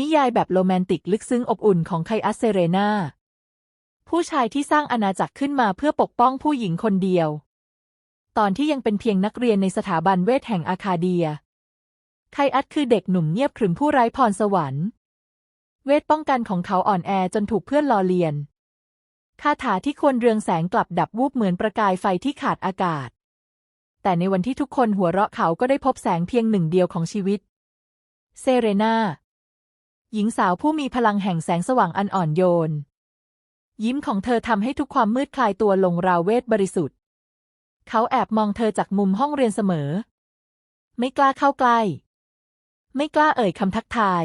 นิยายแบบโรแมนติกลึกซึ้งอบอุ่นของไคอัสเซเรนาผู้ชายที่สร้างอาณาจักรขึ้นมาเพื่อปกป้องผู้หญิงคนเดียว ตอนที่ยังเป็นเพียงนักเรียนในสถาบันเวทแห่งอาคาเดีย ไคอัสคือเด็กหนุ่มเงียบขรึมผู้ไร้พรสวรรค์ เวทป้องกันของเขาอ่อนแอจนถูกเพื่อนล้อเลียน คาถาที่ควรเรืองแสงกลับดับวูบเหมือนประกายไฟที่ขาดอากาศ แต่ในวันที่ทุกคนหัวเราะเขาก็ได้พบแสงเพียงหนึ่งเดียวของชีวิต เซเรนา หญิงสาวผู้มีพลังแห่งแสงสว่างอันอ่อนโยน ยิ้มของเธอทำให้ทุกความมืดคลายตัวลงราวเวทบริสุทธิ์ เขาแอบมองเธอจากมุมห้องเรียนเสมอ ไม่กล้าเข้าใกล้ ไม่กล้าเอ่ยคำทักทาย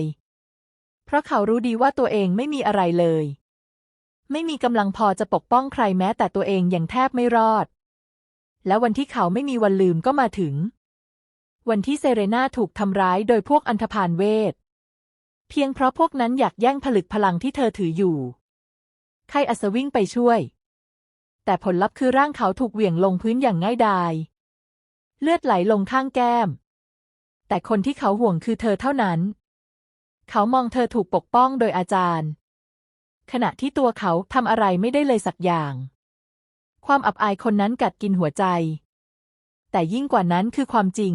เพราะเขารู้ดีว่าตัวเองไม่มีอะไรเลย ไม่มีกำลังพอจะปกป้องใครแม้แต่ตัวเองอยังแทบไม่รอด และวันที่เขาไม่มีวันลืมก็มาถึง วันที่เซเรนาถูกทำร้ายโดยพวกอันธพาลเวท เพียงเพราะพวกนั้นอยากแย่งผลึกพลังที่เธอถืออยู่ ไคอัศวิ่งไปช่วย แต่ผลลัพธ์คือร่างเขาถูกเหวี่ยงลงพื้นอย่างง่ายดาย เลือดไหลลงข้างแก้ม แต่คนที่เขาห่วงคือเธอเท่านั้น เขามองเธอถูกปกป้องโดยอาจารย์ ขณะที่ตัวเขาทำอะไรไม่ได้เลยสักอย่าง ความอับอายคนนั้นกัดกินหัวใจ แต่ยิ่งกว่านั้นคือความจริง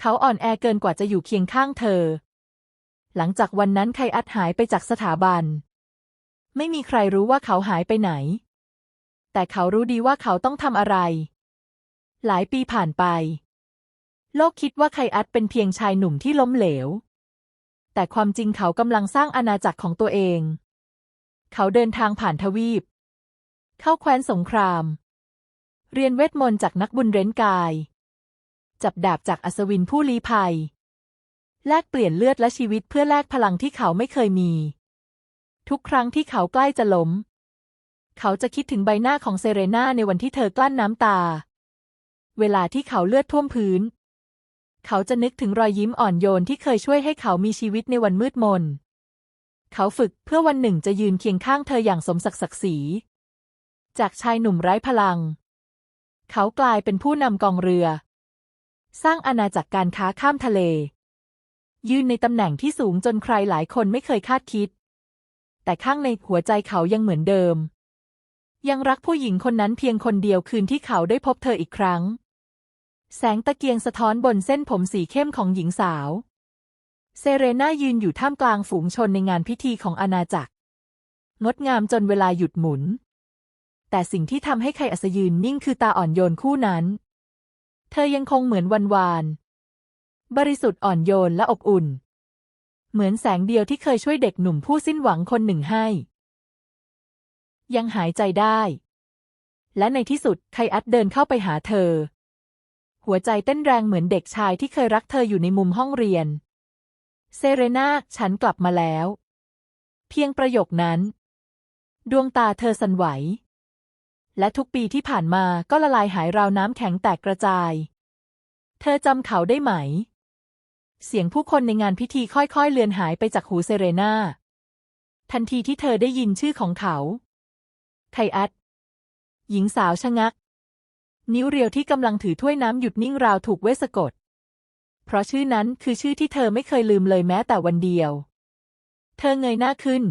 เขาอ่อนแอเกินกว่าจะอยู่เคียงข้างเธอ หลังจากวันนั้นไคอัดหายไปจากสถาบัน ไม่มีใครรู้ว่าเขาหายไปไหน แต่เขารู้ดีว่าเขาต้องทำอะไร หลายปีผ่านไป โลกคิดว่าไคอัดเป็นเพียงชายหนุ่มที่ล้มเหลว แต่ความจริงเขากำลังสร้างอาณาจักรของตัวเอง เขาเดินทางผ่านทวีป เข้าแคว้นสงคราม เรียนเวทมนต์จากนักบุญเร้นกาย จับดาบจากอัศวินผู้ลี้ภัย แลกเปลี่ยนเลือดและชีวิตเพื่อแลกพลังที่เขาไม่เคยมี ทุกครั้งที่เขาใกล้จะล้ม เขาจะคิดถึงใบหน้าของเซเรนาในวันที่เธอกลั้นน้ำตา เวลาที่เขาเลือดท่วมพื้น เขาจะนึกถึงรอยยิ้มอ่อนโยนที่เคยช่วยให้เขามีชีวิตในวันมืดมน เขาฝึกเพื่อวันหนึ่งจะยืนเคียงข้างเธออย่างสมศักดิ์ศรี จากชายหนุ่มไร้พลัง เขากลายเป็นผู้นำกองเรือ สร้างอาณาจักรการค้าข้ามทะเล ยืนในตำแหน่งที่สูงจนใครหลายคนไม่เคยคาดคิด แต่ข้างในหัวใจเขายังเหมือนเดิม ยังรักผู้หญิงคนนั้นเพียงคนเดียวคืนที่เขาได้พบเธออีกครั้ง แสงตะเกียงสะท้อนบนเส้นผมสีเข้มของหญิงสาว เซเรน่ายืนอยู่ท่ามกลางฝูงชนในงานพิธีของอาณาจักร งดงามจนเวลาหยุดหมุน แต่สิ่งที่ทำให้ใครอัศยืนนิ่งคือตาอ่อนโยนคู่นั้น เธอยังคงเหมือนวันวาน บริสุทธิ์อ่อนโยนและอบอุ่น เหมือนแสงเดียวที่เคยช่วยเด็กหนุ่มผู้สิ้นหวังคนหนึ่งให้ ยังหายใจได้ และในที่สุดไคอัดเดินเข้าไปหาเธอ หัวใจเต้นแรงเหมือนเด็กชายที่เคยรักเธออยู่ในมุมห้องเรียน เซเรนาฉันกลับมาแล้ว เพียงประโยคนั้น ดวงตาเธอสั่นไหว และทุกปีที่ผ่านมาก็ละลายหายราวน้ำแข็งแตกกระจายเธอจำเขาได้ไหม เสียงผู้คนในงานพิธีค่อยๆ เลือนหายไปจากหูเซเรนาทันทีที่เธอได้ยินชื่อของเขาไคอัดหญิงสาวชะงัก นิ้วเรียวที่กำลังถือถ้วยน้ำหยุดนิ่งราวถูกเวสกด เพราะชื่อนั้นคือชื่อที่เธอไม่เคยลืมเลยแม้แต่วันเดียว เธอเงยหน้าขึ้น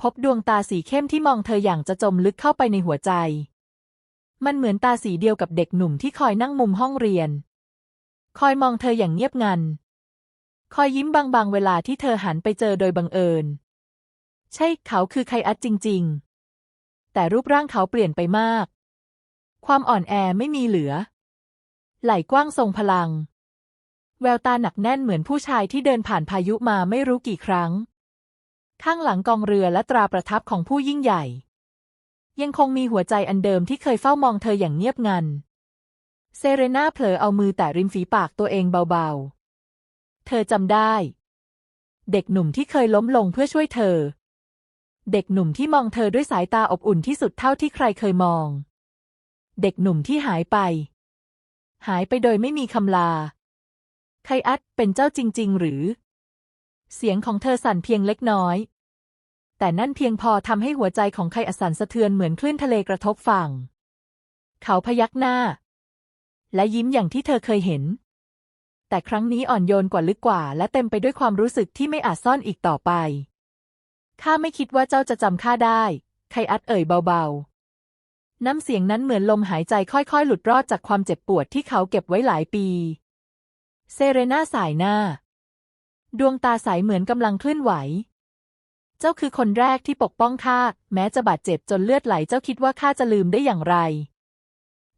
พบดวงตาสีเข้มที่มองเธออย่างจะจมลึกเข้าไปในหัวใจ มันเหมือนตาสีเดียวกับเด็กหนุ่มที่คอยนั่งมุมห้องเรียน คอยมองเธออย่างเงียบงัน คอยยิ้มบางๆเวลาที่เธอหันไปเจอโดยบังเอิญ ใช่เขาคือไคอัดจริง ๆ แต่รูปร่างเขาเปลี่ยนไปมาก ความอ่อนแอไม่มีเหลือ ไหล่กว้างทรงพลัง แววตาหนักแน่นเหมือนผู้ชายที่เดินผ่านพายุมาไม่รู้กี่ครั้ง ข้างหลังกองเรือและตราประทับของผู้ยิ่งใหญ่ ยังคงมีหัวใจอันเดิมที่เคยเฝ้ามองเธออย่างเงียบงัน เซเรนาเผลอเอามือแตะริมฝีปากตัวเองเบาๆ เธอจำได้ เด็กหนุ่มที่เคยล้มลงเพื่อช่วยเธอ เด็กหนุ่มที่มองเธอด้วยสายตาอบอุ่นที่สุดเท่าที่ใครเคยมอง เด็กหนุ่มที่หายไป หายไปโดยไม่มีคำลาไคอัดเป็นเจ้าจริง ๆ หรือ เสียงของเธอสั่นเพียงเล็กน้อย แต่นั่นเพียงพอทำให้หัวใจของไคอัสสันสะเทือนเหมือนคลื่นทะเลกระทบฝั่ง เขาพยักหน้า และยิ้มอย่างที่เธอเคยเห็น แต่ครั้งนี้อ่อนโยนกว่าลึกกว่า และเต็มไปด้วยความรู้สึกที่ไม่อาจซ่อนอีกต่อไป ข้าไม่คิดว่าเจ้าจะจำข้าได้ ไคอัดเอ่ยเบาๆ น้ำเสียงนั้นเหมือนลมหายใจค่อยๆ หลุดรอดจากความเจ็บปวดที่เขาเก็บไว้หลายปี เซเรนาสายหน้า ดวงตาใสเหมือนกำลังเคลื่อนไหวเจ้าคือคนแรกที่ปกป้องข้าแม้จะบาดเจ็บจนเลือดไหล เจ้าคิดว่าข้าจะลืมได้อย่างไร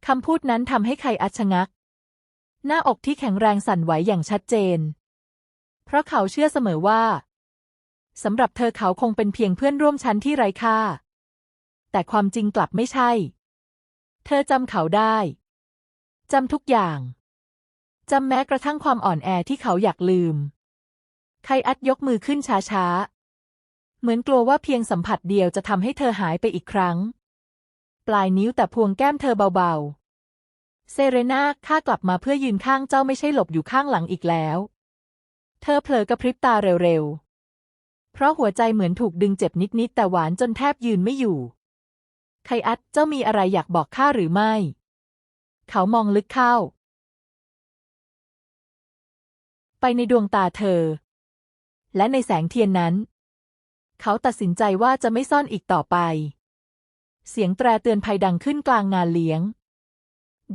คำพูดนั้นทำให้ไคอัชะงัก หน้าอกที่แข็งแรงสั่นไหวอย่างชัดเจน เพราะเขาเชื่อเสมอว่าสำหรับเธอเขาคงเป็นเพียงเพื่อนร่วมชั้นที่ไร้ค่า แต่ความจริงกลับไม่ใช่ เธอจำเขาได้ จำทุกอย่างจำแม้กระทั่งความอ่อนแอที่เขาอยากลืม ไคอัดยกมือขึ้นช้าๆ เหมือนกลัวว่าเพียงสัมผัสเดียวจะทำให้เธอหายไปอีกครั้ง ปลายนิ้วแต่พวงแก้มเธอเบาๆ เซเรนาข้ากลับมาเพื่อยืนข้างเจ้าไม่ใช่หลบอยู่ข้างหลังอีกแล้ว เธอเผลอกระพริบตาเร็วๆ เพราะหัวใจเหมือนถูกดึงเจ็บนิดๆแต่หวานจนแทบยืนไม่อยู่ ไคอัดเจ้ามีอะไรอยากบอกข้าหรือไม่ เขามองลึกเข้า ไปในดวงตาเธอ และในแสงเทียนนั้น เขาตัดสินใจว่าจะไม่ซ่อนอีกต่อไป เสียงแตรเตือนภัยดังขึ้นกลางงานเลี้ยง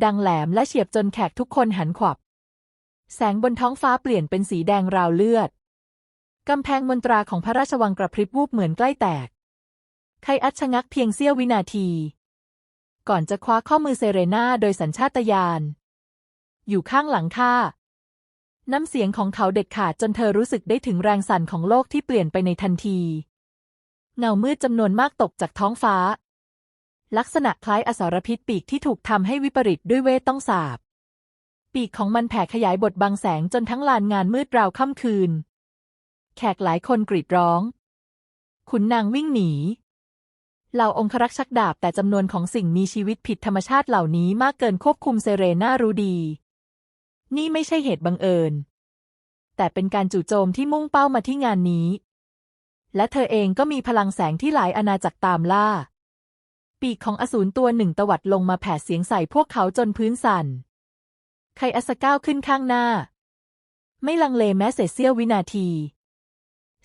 ดังแหลมและเฉียบจนแขกทุกคนหันขวับ แสงบนท้องฟ้าเปลี่ยนเป็นสีแดงราวเลือด กำแพงมนตราของพระราชวังกระพริบวูบเหมือนใกล้แตก ไคอัดชะงักเพียงเสี้ยววินาที ก่อนจะคว้าข้อมือเซเรนาโดยสัญชาตญาณ อยู่ข้างหลังข้า น้ำเสียงของเขาเด็ดขาดจนเธอรู้สึกได้ถึงแรงสั่นของโลกที่เปลี่ยนไปในทันที เงามืดจำนวนมากตกจากท้องฟ้า ลักษณะคล้ายอสารพิษปีกที่ถูกทำให้วิปริตด้วยเวทต้องสาบ ปีกของมันแผ่ขยายบทบังแสงจนทั้งลานงานมืดราวค่ำคืน แขกหลายคนกรีดร้อง ขุนนางวิ่งหนีเหล่าองครักษ์ชักดาบแต่จำนวนของสิ่งมีชีวิตผิดธรรมชาติเหล่านี้มากเกินควบคุมเซเรน่ารู้ดี นี่ไม่ใช่เหตุบังเอิญ แต่เป็นการจู่โจมที่มุ่งเป้ามาที่งานนี้ และเธอเองก็มีพลังแสงที่หลายอาณาจักรตามล่า ปีกของอสูรตัวหนึ่งตวัดลงมาแผ่เสียงใส่พวกเขาจนพื้นสั่น ไคอัสก้าวขึ้นข้างหน้า ไม่ลังเลแม้เศษเสี้ยววินาที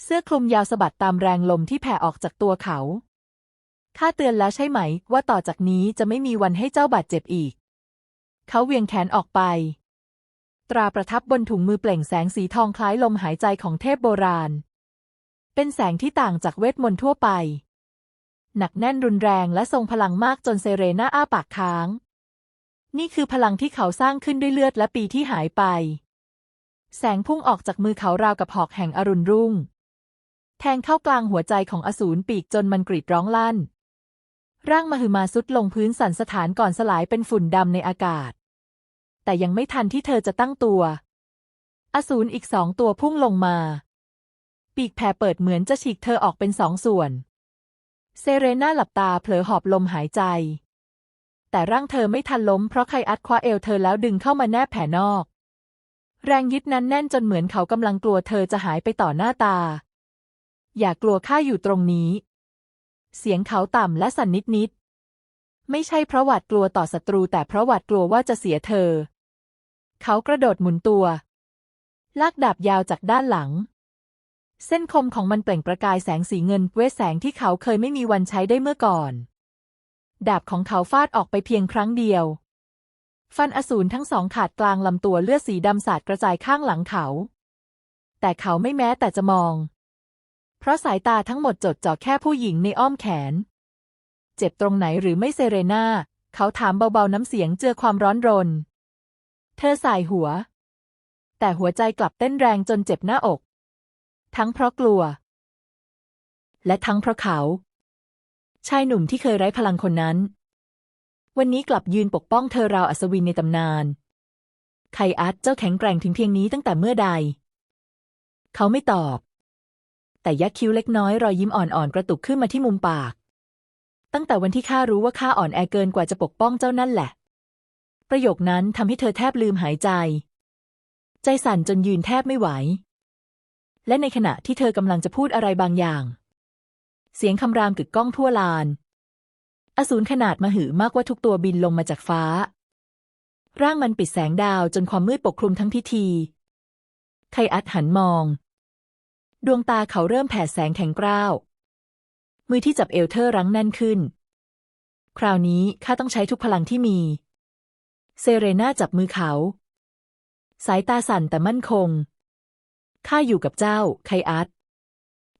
เสื้อคลุมยาวสะบัดตามแรงลมที่แผ่ออกจากตัวเขา ข้าเตือนแล้วใช่ไหม ว่าต่อจากนี้จะไม่มีวันให้เจ้าบาดเจ็บอีก เขาเวียงแขนออกไป ตราประทับบนถุงมือเปล่งแสงสีทองคล้ายลมหายใจของเทพโบราณ เป็นแสงที่ต่างจากเวทมนต์ทั่วไป หนักแน่นรุนแรงและทรงพลังมากจนเซเรน่าอ้าปากค้าง นี่คือพลังที่เขาสร้างขึ้นด้วยเลือดและปีที่หายไป แสงพุ่งออกจากมือเขาราวกับหอกแห่งอรุณรุ่ง แทงเข้ากลางหัวใจของอสูรปีกจนมันกรีดร้องลั่น ร่างมหึมาสุดลงพื้นสันสถานก่อนสลายเป็นฝุ่นดำในอากาศ แต่ยังไม่ทันที่เธอจะตั้งตัว อสูรอีกสองตัวพุ่งลงมา ปีกแผ่เปิดเหมือนจะฉีกเธอออกเป็นสองส่วน เซเรน่าหลับตาเผลอหอบลมหายใจ แต่ร่างเธอไม่ทันล้มเพราะใครอัดคว้าเอวเธอแล้วดึงเข้ามาแนบแผ่นอก แรงยึดนั้นแน่นจนเหมือนเขากำลังกลัวเธอจะหายไปต่อหน้าตา อย่ากลัวข้าอยู่ตรงนี้ เสียงเขาต่ำและสั่นนิดๆ ไม่ใช่เพราะหวาดกลัวต่อศัตรูแต่เพราะหวาดกลัวว่าจะเสียเธอ เขากระโดดหมุนตัว ลากดาบยาวจากด้านหลัง เส้นคมของมันเปล่งประกายแสงสีเงินเวทแสงที่เขาเคยไม่มีวันใช้ได้เมื่อก่อน ดาบของเขาฟาดออกไปเพียงครั้งเดียว ฟันอสูรทั้งสองขาดกลางลำตัวเลือดสีดำสาดกระจายข้างหลังเขา แต่เขาไม่แม้แต่จะมอง เพราะสายตาทั้งหมดจดจ่อแค่ผู้หญิงในอ้อมแขน เจ็บตรงไหนหรือไม่เซเรนาเขาถามเบาๆน้ำเสียงเจือความร้อนรน เธอสายหัว แต่หัวใจกลับเต้นแรงจนเจ็บหน้าอก ทั้งเพราะกลัว และทั้งเพราะเขา ชายหนุ่มที่เคยไร้พลังคนนั้น วันนี้กลับยืนปกป้องเธอราวอัศวินในตำนาน ไคอัดเจ้าแข็งแกร่งถึงเพียงนี้ตั้งแต่เมื่อใด เขาไม่ตอบ แต่ยักคิ้วเล็กน้อยรอยยิ้มอ่อนๆกระตุกขึ้นมาที่มุมปาก ตั้งแต่วันที่ข้ารู้ว่าข้าอ่อนแอเกินกว่าจะปกป้องเจ้านั่นแหละ ประโยคนั้นทำให้เธอแทบลืมหายใจ ใจสั่นจนยืนแทบไม่ไหว และในขณะที่เธอกำลังจะพูดอะไรบางอย่าง เสียงคำรามกึกก้องทั่วลาน อสูรขนาดมหึมากว่าทุกตัวบินลงมาจากฟ้า ร่างมันปิดแสงดาวจนความมืดปกคลุมทั้งพิธีไคอัดหันมอง ดวงตาเขาเริ่มแผดแสงแข็งกร้าว มือที่จับเอวเธอรั้งแน่นขึ้น คราวนี้ข้าต้องใช้ทุกพลังที่มี เซเรนาจับมือเขา สายตาสั่นแต่มั่นคง ข้าอยู่กับเจ้า ไคอัด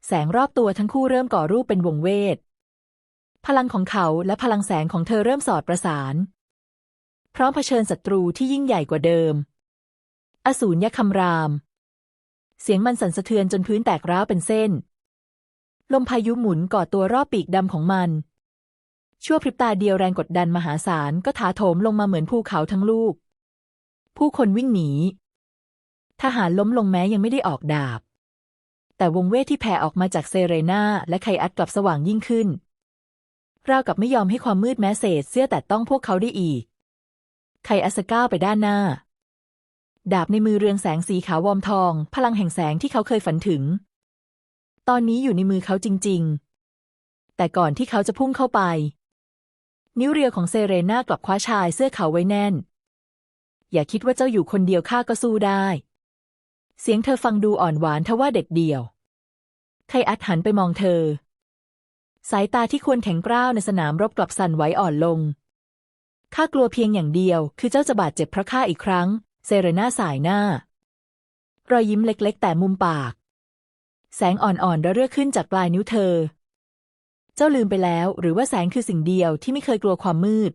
แสงรอบตัวทั้งคู่เริ่มก่อรูปเป็นวงเวท พลังของเขาและพลังแสงของเธอเริ่มสอดประสาน พร้อมเผชิญศัตรูที่ยิ่งใหญ่กว่าเดิม อสูรยักษ์คำราม เสียงมันสั่นสะเทือนจนพื้นแตกร้าวเป็นเส้น ลมพายุหมุนก่อตัวรอบปีกดำของมัน ชั่วพริบตาเดียวแรงกดดันมหาศาลก็ถาโถมลงมาเหมือนภูเขาทั้งลูก ผู้คนวิ่งหนี ทหารล้มลงแม้ยังไม่ได้ออกดาบ แต่วงเวทที่แผ่ออกมาจากเซเรนาและไคอัดกลับสว่างยิ่งขึ้นราวกับไม่ยอมให้ความมืดแม้เศษเสี้ยแต่ต้องพวกเขาได้อีก ไคอัสก้าวไปด้านหน้า ดาบในมือเรืองแสงสีขาววอมทอง พลังแห่งแสงที่เขาเคยฝันถึง ตอนนี้อยู่ในมือเขาจริง ๆ แต่ก่อนที่เขาจะพุ่งเข้าไป นิ้วเรียวของเซเรนากลับคว้าชายเสื้อขาวไว้แน่น อย่าคิดว่าเจ้าอยู่คนเดียวข้าก็สู้ได้ เสียงเธอฟังดูอ่อนหวานทว่าเด็ดเดี่ยวไคอัดหันไปมองเธอ สายตาที่ควรแข็งกร้าวในสนามรบกลับสั่นไหวอ่อนลง ข้ากลัวเพียงอย่างเดียว คือเจ้าจะบาดเจ็บเพราะข้าอีกครั้ง เซเรนาสายหน้ารอยยิ้มเล็ก ๆ แต่มุมปาก แสงอ่อนๆระเรื่อขึ้นจากปลายนิ้วเธอ เจ้าลืมไปแล้วหรือว่าแสงคือสิ่งเดียวที่ไม่เคยกลัวความมืด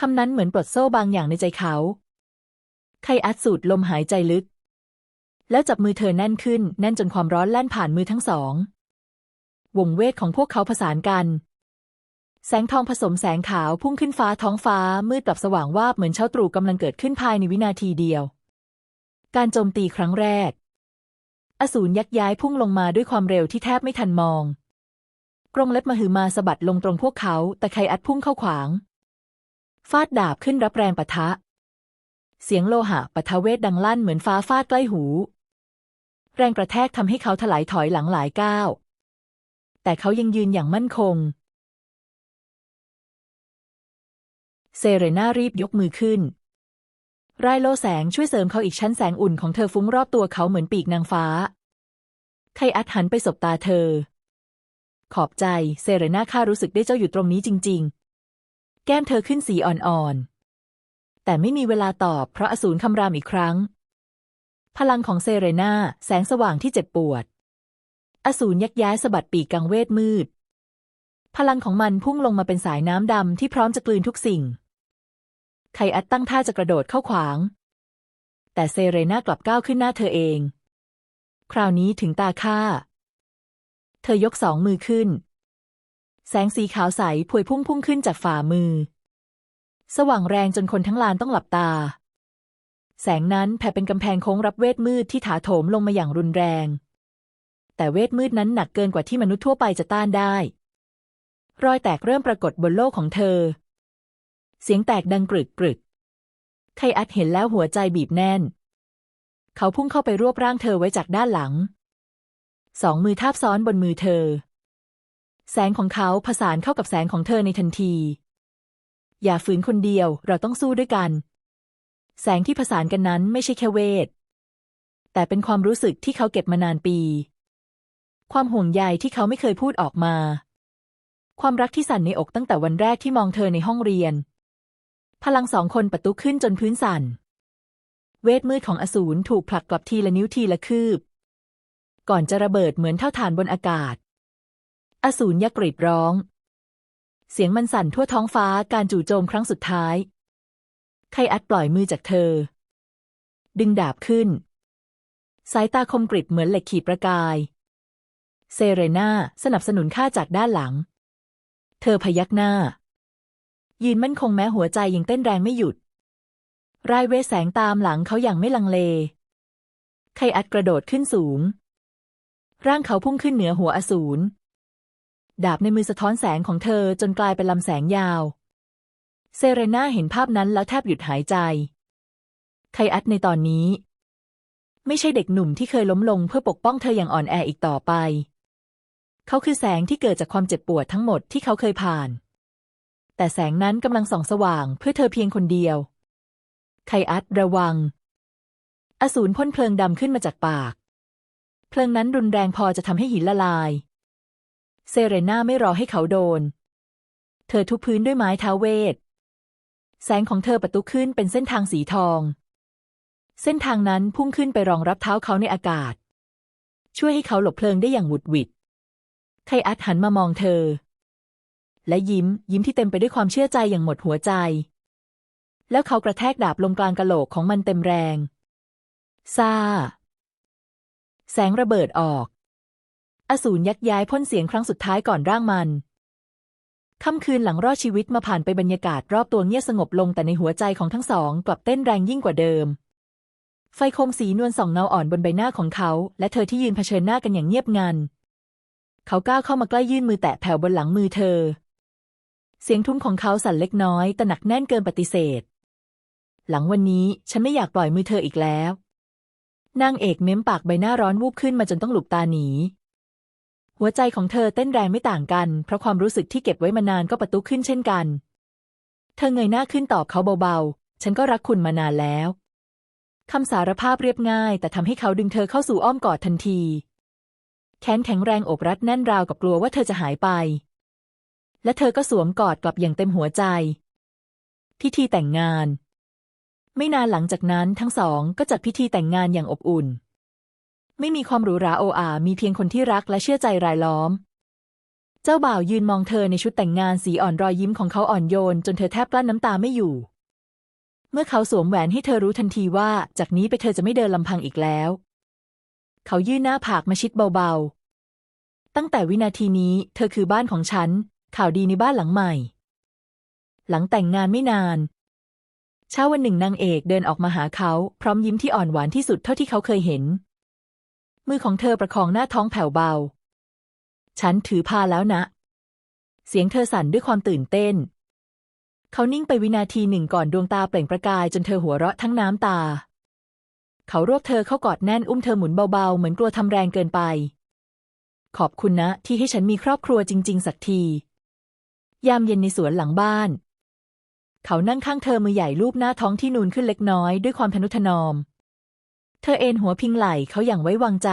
คำนั้นเหมือนปลดโซ่บางอย่างในใจเขา ไคอัดสูดลมหายใจลึก แล้วจับมือเธอแน่นขึ้น แน่นจนความร้อนแล่นผ่านมือทั้งสอง วงเวทของพวกเขาผสานกัน แสงทองผสมแสงขาวพุ่งขึ้นฟ้าท้องฟ้า มืดกลับสว่างวาบเหมือนเช้าตรู่กำลังเกิดขึ้นภายในวินาทีเดียว การโจมตีครั้งแรก อสูรยักย้ายพุ่งลงมาด้วยความเร็วที่แทบไม่ทันมอง กรงเล็บมหึมาสะบัดลงตรงพวกเขา แต่ไคอัดพุ่งเข้าขวาง ฟาดดาบขึ้นรับแรงปะทะ เสียงโลหะปะทะเวทดังลั่นเหมือนฟ้าฟาดใกล้หู แรงกระแทกทำให้เขาถลายถอยหลังหลายก้าว แต่เขายังยืนอย่างมั่นคง เซเรนารีบยกมือขึ้นรายโลแสงช่วยเสริมเขาอีกชั้นแสงอุ่นของเธอฟุ้งรอบตัวเขาเหมือนปีกนางฟ้า ไคอัดหันไปสบตาเธอ ขอบใจเซเรนาข้ารู้สึกได้เจ้าอยู่ตรงนี้จริง ๆ แก้มเธอขึ้นสีอ่อนๆ แต่ไม่มีเวลาตอบเพราะอสูรคำรามอีกครั้ง พลังของเซเรนาแสงสว่างที่เจ็บปวด อสูรยักย้ายสะบัดปีกกังเวทมืด พลังของมันพุ่งลงมาเป็นสายน้ำดำที่พร้อมจะกลืนทุกสิ่ง ไคอัดตั้งท่าจะกระโดดเข้าขวาง แต่เซเรนากลับก้าวขึ้นหน้าเธอเอง คราวนี้ถึงตาข้าเธอยกสองมือขึ้น แสงสีขาวใสพวยพุ่งพุ่งขึ้นจากฝ่ามือ สว่างแรงจนคนทั้งลานต้องหลับตา แสงนั้นแผ่เป็นกำแพงโค้งรับเวทมืดที่ถาโถมลงมาอย่างรุนแรง แต่เวทมืดนั้นหนักเกินกว่าที่มนุษย์ทั่วไปจะต้านได้ รอยแตกเริ่มปรากฏบนโลกของเธอ เสียงแตกดังกรึกกรึกไคอัดเห็นแล้วหัวใจบีบแน่น เขาพุ่งเข้าไปรวบร่างเธอไว้จากด้านหลัง สองมือทาบซ้อนบนมือเธอ แสงของเขาผสานเข้ากับแสงของเธอในทันที อย่าฝืนคนเดียว เราต้องสู้ด้วยกัน แสงที่ผสานกันนั้นไม่ใช่แค่เวท แต่เป็นความรู้สึกที่เขาเก็บมานานปี ความห่วงใยที่เขาไม่เคยพูดออกมา ความรักที่สั่นในอกตั้งแต่วันแรกที่มองเธอในห้องเรียน พลังสองคนประตุขึ้นจนพื้นสั่น เวทมืดของอสูรถูกผลักกลับทีละนิ้วทีละคืบ ก่อนจะระเบิดเหมือนเท่าฐานบนอากาศ อสูรยักษ์กรีดร้อง เสียงมันสั่นทั่วท้องฟ้าการจู่โจมครั้งสุดท้าย ไคอัดปล่อยมือจากเธอ ดึงดาบขึ้น สายตาคมกริบเหมือนเหล็กขีดประกาย เซเรนาสนับสนุนข้าจากด้านหลัง เธอพยักหน้า ยืนมั่นคงแม้หัวใจยังเต้นแรงไม่หยุด รายเวแสงตามหลังเขาอย่างไม่ลังเล ไคอัดกระโดดขึ้นสูง ร่างเขาพุ่งขึ้นเหนือหัวอสูร ดาบในมือสะท้อนแสงของเธอจนกลายเป็นลำแสงยาว เซเรนาเห็นภาพนั้นแล้วแทบหยุดหายใจ ไคอัดในตอนนี้ ไม่ใช่เด็กหนุ่มที่เคยล้มลงเพื่อปกป้องเธออย่างอ่อนแออีกต่อไป เขาคือแสงที่เกิดจากความเจ็บปวดทั้งหมดที่เขาเคยผ่าน แต่แสงนั้นกำลังส่องสว่างเพื่อเธอเพียงคนเดียว ไคอัดระวังออสูรพ่นเพลิงดำขึ้นมาจากปาก เพลิงนั้นรุนแรงพอจะทำให้หินละลาย เซเรน่าไม่รอให้เขาโดน เธอทุบพื้นด้วยไม้เท้าเวท แสงของเธอประตุขึ้นเป็นเส้นทางสีทอง เส้นทางนั้นพุ่งขึ้นไปรองรับเท้าเขาในอากาศ ช่วยให้เขาหลบเพลิงได้อย่างหวุดหวิดไคอัดหันมามองเธอ และยิ้มยิ้มที่เต็มไปด้วยความเชื่อใจอย่างหมดหัวใจ แล้วเขากระแทกดาบลงกลางกะโหลกของมันเต็มแรงซาแสงระเบิดออก อสูรยักย้ายพ่นเสียงครั้งสุดท้ายก่อนร่างมันค่ำคืนหลังรอดชีวิตมาผ่านไปบรรยากาศรอบตัวเงียบสงบลงแต่ในหัวใจของทั้งสองกลับเต้นแรงยิ่งกว่าเดิม ไฟคมสีนวลส่องเงาอ่อนบนใบหน้าของเขา และเธอที่ยืนเผชิญหน้ากันอย่างเงียบงัน เขาก้าวเข้ามาใกล้ยื่นมือแตะแผ่วบนหลังมือเธอ เสียงทุ้มของเขาสั่นเล็กน้อยแต่หนักแน่นเกินปฏิเสธ หลังวันนี้ฉันไม่อยากปล่อยมือเธออีกแล้ว นางเอกเม้มปากใบหน้าร้อนวูบขึ้นมาจนต้องหลุบตาหนี หัวใจของเธอเต้นแรงไม่ต่างกัน เพราะความรู้สึกที่เก็บไว้มานานก็ประตุขึ้นเช่นกัน เธอเงยหน้าขึ้นตอบเขาเบาๆ ฉันก็รักคุณมานานแล้ว คำสารภาพเรียบง่าย แต่ทำให้เขาดึงเธอเข้าสู่อ้อมกอดทันที แขนแข็งแรงอกรัดแน่นราวกับกลัวว่าเธอจะหายไป และเธอก็สวมกอดกลับอย่างเต็มหัวใจ พิธีแต่งงาน ไม่นานหลังจากนั้นทั้งสองก็จัดพิธีแต่งงานอย่างอบอุ่น ไม่มีความหรูหราโออามีเพียงคนที่รักและเชื่อใจรายล้อม เจ้าบ่าวยืนมองเธอในชุดแต่งงานสีอ่อนรอยยิ้มของเขาอ่อนโยน จนเธอแทบกลั้นน้ำตาไม่อยู่ เมื่อเขาสวมแหวนให้เธอรู้ทันทีว่า จากนี้ไปเธอจะไม่เดินลำพังอีกแล้ว เขายื่นหน้าผากมาชิดเบาๆ ตั้งแต่วินาทีนี้เธอคือบ้านของฉัน ข่าวดีในบ้านหลังใหม่ หลังแต่งงานไม่นานเช้าวันหนึ่งนางเอกเดินออกมาหาเขา พร้อมยิ้มที่อ่อนหวานที่สุดเท่าที่เขาเคยเห็น มือของเธอประคองหน้าท้องแผ่วเบา ฉันถือพาแล้วนะ เสียงเธอสั่นด้วยความตื่นเต้น เขานิ่งไปวินาทีหนึ่งก่อนดวงตาเปล่งประกายจนเธอหัวเราะทั้งน้ำตา เขารวบเธอเข้ากอดแน่นอุ้มเธอหมุนเบาๆ เหมือนกลัวทำแรงเกินไป ขอบคุณนะ ที่ให้ฉันมีครอบครัวจริง ๆ สักที ยามเย็นในสวนหลังบ้าน เขานั่งข้างเธอมือใหญ่ลูบหน้าท้องที่นูนขึ้นเล็กน้อยด้วยความทนุถนอม เธอเอนหัวพิงไหล่เขาอย่างไว้วางใจ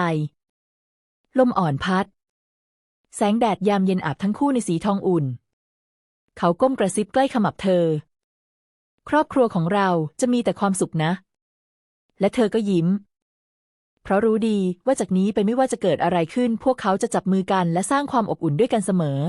ลมอ่อนพัด แสงแดดยามเย็นอาบทั้งคู่ในสีทองอุ่น เขาก้มกระซิบใกล้ขมับเธอ ครอบครัวของเราจะมีแต่ความสุขนะ และเธอก็ยิ้ม เพราะรู้ดีว่าจากนี้ไปไม่ว่าจะเกิดอะไรขึ้น พวกเขาจะจับมือกันและสร้างความอบอุ่นด้วยกันเสมอ